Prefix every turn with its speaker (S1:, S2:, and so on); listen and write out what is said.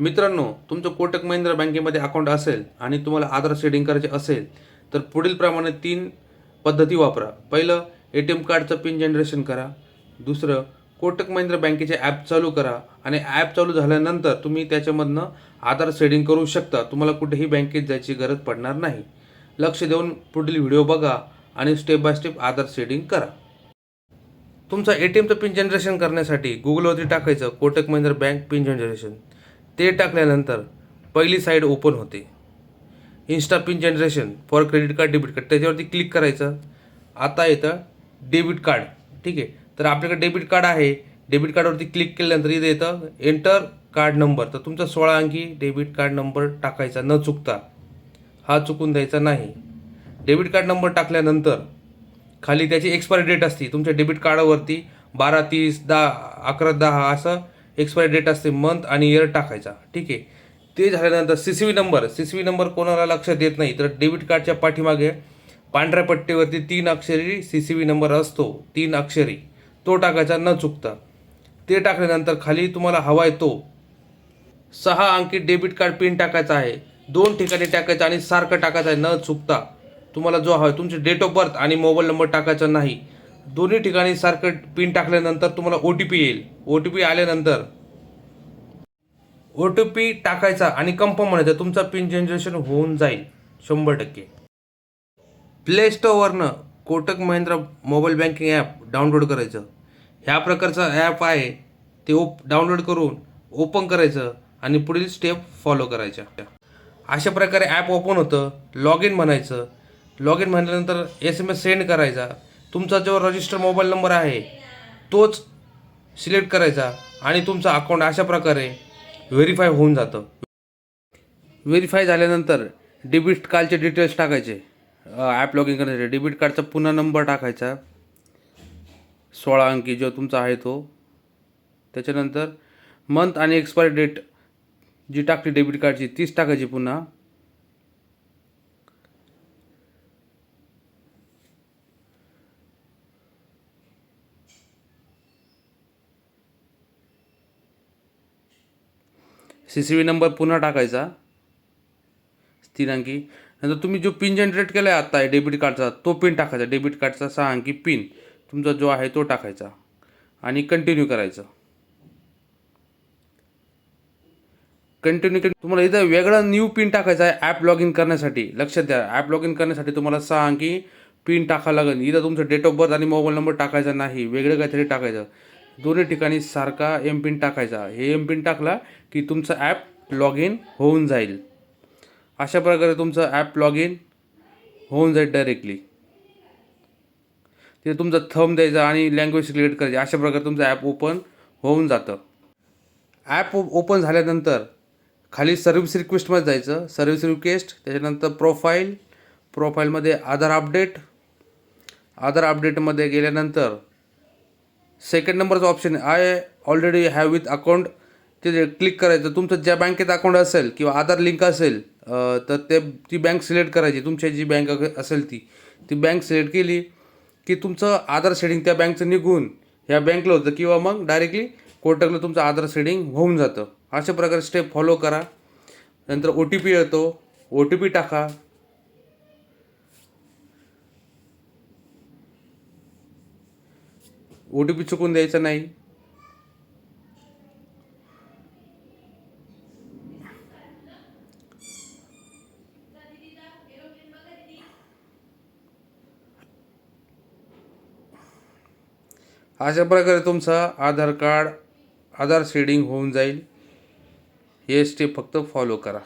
S1: मित्रांनो तुमचं कोटक महिंद्रा बँकेमध्ये अकाउंट असेल आणि तुम्हाला आधार सेडिंग करायचे असेल तर पुढील प्रमाणे तीन पद्धती वापरा. पहिलं ए टी एम कार्डचं पिन जनरेशन करा. दुसरं कोटक महिंद्रा बँकेचे ॲप चालू करा आणि ॲप चालू झाल्यानंतर तुम्ही त्याच्यामधनं आधार सेडिंग करू शकता. तुम्हाला कुठेही बँकेत जायची गरज पडणार नाही. लक्ष देऊन पुढील व्हिडिओ बघा आणि step by step Aadhaar seeding करा. तुमचा ए टी एमचं पिन जनरेशन करण्यासाठी गुगलवरती टाकायचं Kotak Mahindra bank PIN generation. ते टाकल्यानंतर पहिली साईड ओपन होते. Insta PIN generation for credit card debit card त्याच्यावरती क्लिक करायचं. आता येतं डेबिट कार्ड ठीक आहे? तर आपल्याकडे डेबिट कार्ड आहे. डेबिट कार्डवरती क्लिक केल्यानंतर इथं येतं एंटर कार्ड नंबर तर तुमचा सोळा अंकी डेबिट कार्ड नंबर टाकायचा न चुकता. हा चुकून द्यायचा नाही. डेबिट कार्ड नंबर टाकल्यानंतर खाली त्याची एक्सपायरी डेट असते. तुमच्या डेबिट कार्डावरती बारा तीस दहा अकरा दहा असं एक्सपायरी डेट असते मंथ आणि इयर टाकायचा. ठीक आहे? ते झाल्यानंतर C C V number C C V number कोणाला लक्षात येत नाही तर डेबिट कार्डच्या पाठीमागे पांढऱ्या पट्टीवरती तीन अक्षरी सी सी व्ही नंबर असतो. तीन अक्षरी. तो टाकायचा न चुकता. ते टाकल्यानंतर खाली तुम्हाला हवा आहे तो. सहा अंकी डेबिट कार्ड पिन टाकायचा आहे. दोन ठिकाणी टाकायचं आणि सारखं टाकायचं आहे न चुकता. तुम्हाला जो हवा आहे तुमचे डेट ऑफ बर्थ आणि मोबाईल नंबर टाकायचा नाही. दोन्ही ठिकाणी सारखं पिन टाकल्यानंतर तुम्हाला ओ टी पी येईल. ओ टी पी आल्यानंतर ओ टी पी टाकायचा आणि कन्फर्म म्हणायचा तुमचा पिन जनरेशन होऊन जाईल. शंभर टक्के. Play स्टोअरनं Kotak Mahindra mobile banking app download करायचं. ह्या प्रकारचं ॲप आहे ते ओप डाउनलोड करून ओपन करायचं आणि पुढील स्टेप फॉलो करायच्या अशा प्रकारे ॲप ओपन होतं. लॉग इन म्हणायचं. लॉग इन म्हणल्यानंतर एस एम एस सेंड करायचा. तुमचा जो रजिस्टर मोबाईल नंबर आहे तोच सिलेक्ट करायचा आणि तुमचं अकाउंट अशा प्रकारे व्हेरीफाय होऊन जातं. व्हेरीफाय झाल्यानंतर डेबिट कार्डचे डिटेल्स टाकायचे. ॲप लॉग इन करण्यासाठी डेबिट कार्डचा पुन्हा नंबर टाकायचा. सोळा अंकी जो तुमचा आहे तो. त्याच्यानंतर मंथ आणि एक्सपायरी डेट जी टाकली डेबिट कार्डची तीच टाकायची पुन्हा. सी सी व्ही नंबर पुन्हा टाकायचा. तीन अंकी. नंतर तुम्ही जो पिन जनरेट केला आहे आत्ता आहे डेबिट कार्डचा तो पिन टाकायचा. डेबिट कार्डचा सहा अंकी पिन तुमचा जो आहे तो टाकायचा. आणि कंटिन्यू करायचं. कंटिन्यू तुम्हाला इथं वेगळा न्यू पिन टाकायचा आहे ॲप लॉग इन करण्यासाठी. लक्षात द्या ॲप लॉग इन करण्यासाठी तुम्हाला सहा अंकी पिन टाकावं लागेल. इथं तुमचं डेट ऑफ बर्थ आणि मोबाईल नंबर टाकायचा नाही. वेगळं काहीतरी टाकायचं. दोन्ही ठिकाणी सारखा एम पिन टाकायचा. हे एम पिन टाकला की तुमचं ॲप लॉग इन होऊन जाईल. अशा प्रकारे तुमचं ॲप लॉग इन होऊन जाईल डायरेक्टली तिथे तुमचा थंब द्यायचा आणि लँग्वेज सिलेक्ट करायची. अशा प्रकारे तुमचं ॲप ओपन होऊन जातं. ॲप ओपन झाल्यानंतर खाली सर्व्हिस रिक्वेस्टमध्ये जायचं. सर्व्हिस रिक्वेस्ट त्याच्यानंतर प्रोफाईल प्रोफाईलमध्ये आधार अपडेट आधार अपडेटमध्ये गेल्यानंतर सेकंड नंबरचं option I already have with account ते क्लिक करायचं. तुमचं ज्या बँकेत अकाउंट असेल किंवा आधार लिंक असेल तर ते ती बँक सिलेक्ट करायची. तुमची जी बँक असेल ती. ती बँक सिलेक्ट केली की तुमचं आधार शेडिंग त्या बँकचं निघून ह्या बँकला होतं किंवा मग डायरेक्टली कोटकला तुमचं आधार शेडिंग होऊन जातं. अशा प्रकारे स्टेप फॉलो करा. नंतर ओ टी पी येतो. ओ टी पी टाका. ओ टी पी चुकून द्यायचा नाही. अशा प्रकारे तुमचा आधार कार्ड आधार शेडिंग होऊन जाईल. हे स्टेप फक्त फॉलो करा.